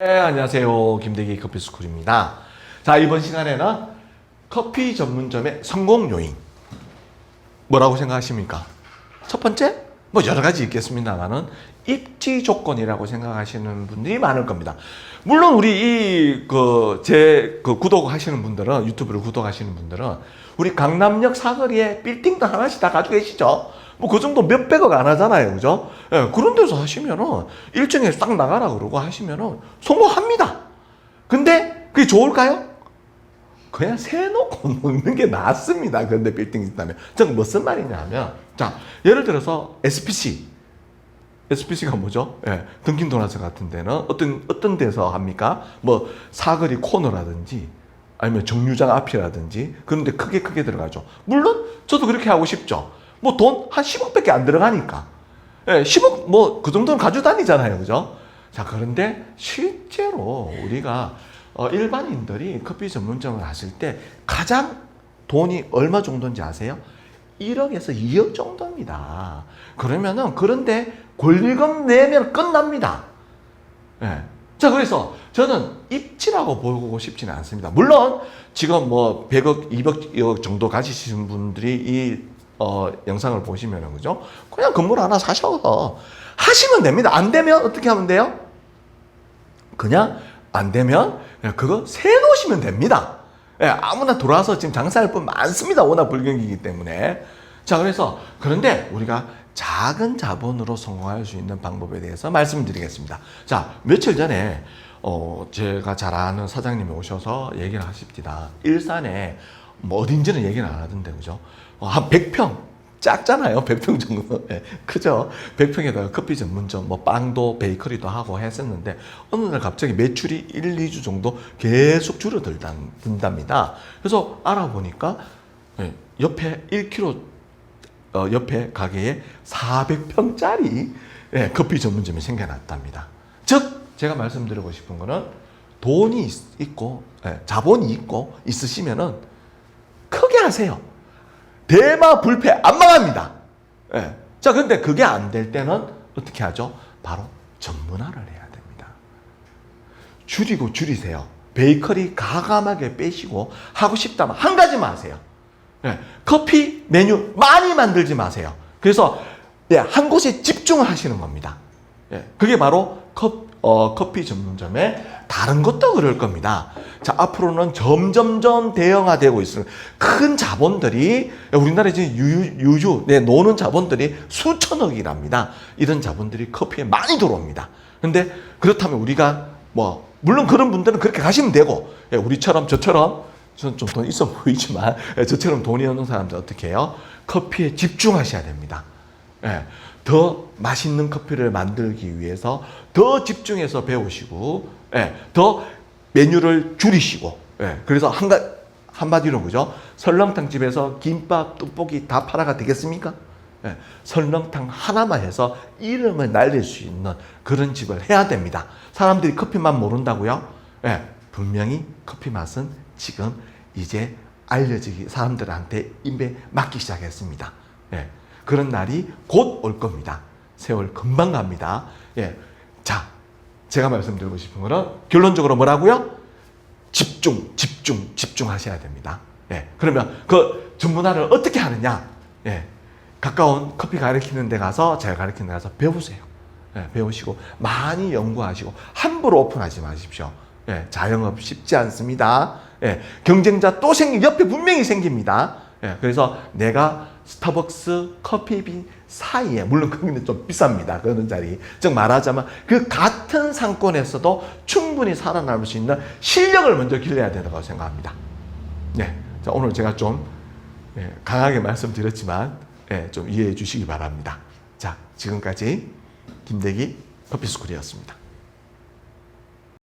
네, 안녕하세요. 김대기 커피스쿨입니다. 자, 이번 시간에는 커피 전문점의 성공 요인. 뭐라고 생각하십니까? 첫 번째, 뭐 여러 가지 있겠습니다만은 입지 조건이라고 생각하시는 분들이 많을 겁니다. 물론 우리 이 그 제그 구독하시는 분들은 유튜브를 구독하시는 분들은 우리 강남역 사거리에 빌딩도 하나씩 다 가지고 계시죠. 뭐 그 정도 몇백억 안 하잖아요, 그죠? 예, 그런 데서 하시면은 일정에 싹 나가라 그러고 하시면은 성공합니다. 근데 그게 좋을까요? 그냥 세놓고 먹는 게 낫습니다. 그런데 빌딩 있다면. 즉, 무슨 말이냐면, 자, 예를 들어서 SPC. SPC가 뭐죠? 예, 던킨 도나스 같은 데는 어떤, 어떤 데서 합니까? 뭐, 사거리 코너라든지, 아니면 정류장 앞이라든지, 그런데 크게 크게 들어가죠. 물론, 저도 그렇게 하고 싶죠. 뭐, 돈 한 10억밖에 안 들어가니까. 예, 10억, 뭐, 그 정도는 가지고 다니잖아요. 그죠? 자, 그런데 실제로 우리가 어, 일반인들이 커피 전문점을 하실 때 가장 돈이 얼마 정도인지 아세요? 1억에서 2억 정도입니다. 그러면은 그런데 권리금 내면 끝납니다. 예. 자, 그래서 저는 입지라고 보고 싶지는 않습니다. 물론 지금 뭐 100억, 200억 2억 정도 가지시는 분들이 이 어, 영상을 보시면은 그죠? 그냥 건물 하나 사셔서 하시면 됩니다. 안 되면 어떻게 하면 돼요? 그냥 안 되면 그냥 그거 세 놓으시면 됩니다. 예, 아무나 들어와서 지금 장사할 분 많습니다. 워낙 불경기이기 때문에. 자, 그래서 그런데 우리가 작은 자본으로 성공할 수 있는 방법에 대해서 말씀드리겠습니다. 자, 며칠 전에 어, 제가 잘 아는 사장님이 오셔서 얘기를 하십니다. 일산에 뭐 어딘지는 얘기는 안 하던데, 그죠? 어, 한 100평. 작잖아요. 100평 정도. 예, 크죠? 100평에다가 커피 전문점, 뭐 빵도 베이커리도 하고 했었는데 어느 날 갑자기 매출이 1, 2주 정도 계속 줄어든답니다. 그래서 알아보니까 예, 옆에 1km 어, 옆에 가게에 400평짜리 예, 커피 전문점이 생겨났답니다. 즉 제가 말씀드리고 싶은 거는 돈이 있- 있고 예, 자본이 있고 있으시면은 크게 하세요. 대마 불패 안 망합니다. 예. 자, 근데 그게 안 될 때는 어떻게 하죠? 바로 전문화를 해야 됩니다. 줄이고 줄이세요. 베이커리 가감하게 빼시고 하고 싶다면 한 가지만 하세요. 예. 커피 메뉴 많이 만들지 마세요. 그래서 예, 한 곳에 집중을 하시는 겁니다. 예. 그게 바로 컵, 어, 커피 전문점의 다른 것도 그럴 겁니다. 자, 앞으로는 점점점 대형화되고 있을 큰 자본들이 우리나라에 지금 유, 유주, 네, 노는 자본들이 수천억이랍니다. 이런 자본들이 커피에 많이 들어옵니다. 근데 그렇다면 우리가 뭐, 물론 그런 분들은 그렇게 가시면 되고, 예, 우리처럼 저처럼 저는 좀 돈 있어 보이지만 예, 저처럼 돈이 없는 사람들 어떻게 해요? 커피에 집중하셔야 됩니다. 예, 더 맛있는 커피를 만들기 위해서 더 집중해서 배우시고, 예, 더 메뉴를 줄이시고, 예, 그래서 한 가, 한마디로 그죠? 설렁탕 집에서 김밥, 떡볶이 다 팔아가 되겠습니까? 예, 설렁탕 하나만 해서 이름을 날릴 수 있는 그런 집을 해야 됩니다. 사람들이 커피 맛 모른다고요? 예, 분명히 커피 맛은 지금 이제 알려지기 사람들한테 입에 맞기 시작했습니다. 예, 그런 날이 곧 올 겁니다. 세월 금방 갑니다. 예, 자, 제가 말씀드리고 싶은 거는 결론적으로 뭐라고요? 집중, 집중, 집중하셔야 됩니다. 예, 그러면 그 전문화를 어떻게 하느냐? 예, 가까운 커피 가르치는 데 가서 제가 가르치는 데 가서 배우세요. 예, 배우시고 많이 연구하시고 함부로 오픈하지 마십시오. 예, 자영업 쉽지 않습니다. 예, 경쟁자 또 생기 옆에 분명히 생깁니다. 예, 그래서 내가 스타벅스 커피빈 사이에 물론 거기는 좀 비쌉니다. 그런 자리. 즉 말하자면 그 같은 상권에서도 충분히 살아남을 수 있는 실력을 먼저 길러야 된다고 생각합니다. 네, 자, 오늘 제가 좀 예, 강하게 말씀드렸지만 예, 좀 이해해 주시기 바랍니다. 자, 지금까지 김대기 커피스쿨이었습니다.